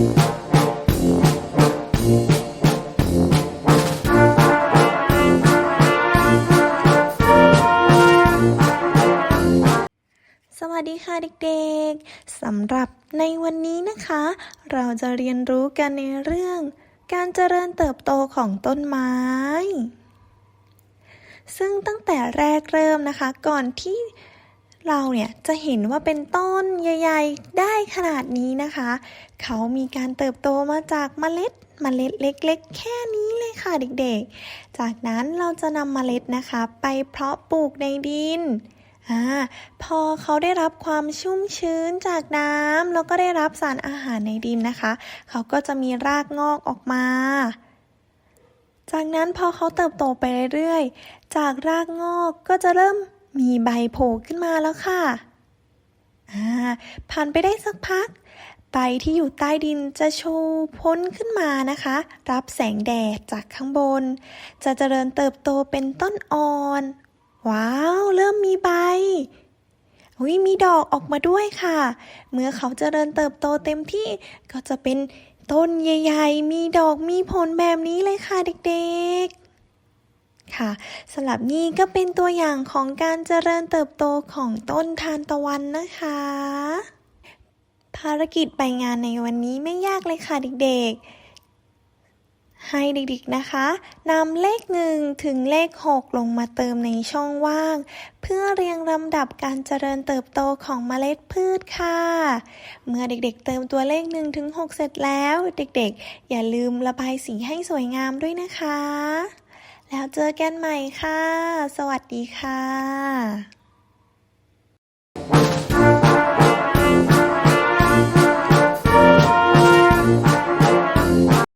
สวัสดีค่ะเด็กๆ สำหรับในวันนี้นะคะ เราจะเรียนรู้กันในเรื่อง การเจริญเติบโตของต้นไม้ ซึ่งตั้งแต่แรกเริ่มนะคะ ก่อนที่ เราเนี่ยจะเห็นว่าเป็นต้นใหญ่ๆ ได้ขนาดนี้นะคะ เขามีการเติบโตมาจากเมล็ดเมล็ดเล็ก ๆ แค่นี้เลยค่ะเด็กๆ จากนั้นเราจะนำเมล็ดนะคะ ไปเพาะปลูกในดินอ่าพอเขาได้รับความชุ่มชื้นจากน้ำแล้วก็ได้รับสารอาหารในดินนะคะ เขาก็จะมีรากงอกออกมา จากนั้นพอเขาเติบโตไปเรื่อยๆ จากรากงอกก็จะเริ่ม มีใบโผล่ขึ้นมาแล้วค่ะอ่าผ่านไปได้สักพัก ใบที่อยู่ใต้ดินจะโชูพ้นขึ้นมานะคะ รับแสงแดดจากข้างบน จะเจริญเติบโตเป็นต้นอ่อน ว้าว เริ่มมีใบอุ้ยมีดอกออกมาด้วยค่ะ เมื่อเขาเจริญเติบโตเต็มที่ก็จะเป็นต้นใหญ่ ๆ มีดอกมีผลแบบนี้เลยค่ะเด็กๆ ค่ะสำหรับนี่ก็เป็นตัวอย่างของการเจริญเติบโตของต้นทานตะวันนะคะ ภารกิจใบงานในวันนี้ไม่ยากเลยค่ะเด็กๆ ให้เด็กๆนะคะนำเลขหนึ่งถึงเลข 6 ลงมาเติมในช่องว่าง เพื่อเรียงลำดับการเจริญเติบโตของเมล็ดพืชค่ะ เมื่อเด็กๆ เติมตัวเลข1ถึง6เสร็จแล้ว เด็กๆ อย่าลืมระบายสีให้สวยงามด้วยนะคะ แล้วเจอกันใหม่ค่ะ สวัสดีค่ะ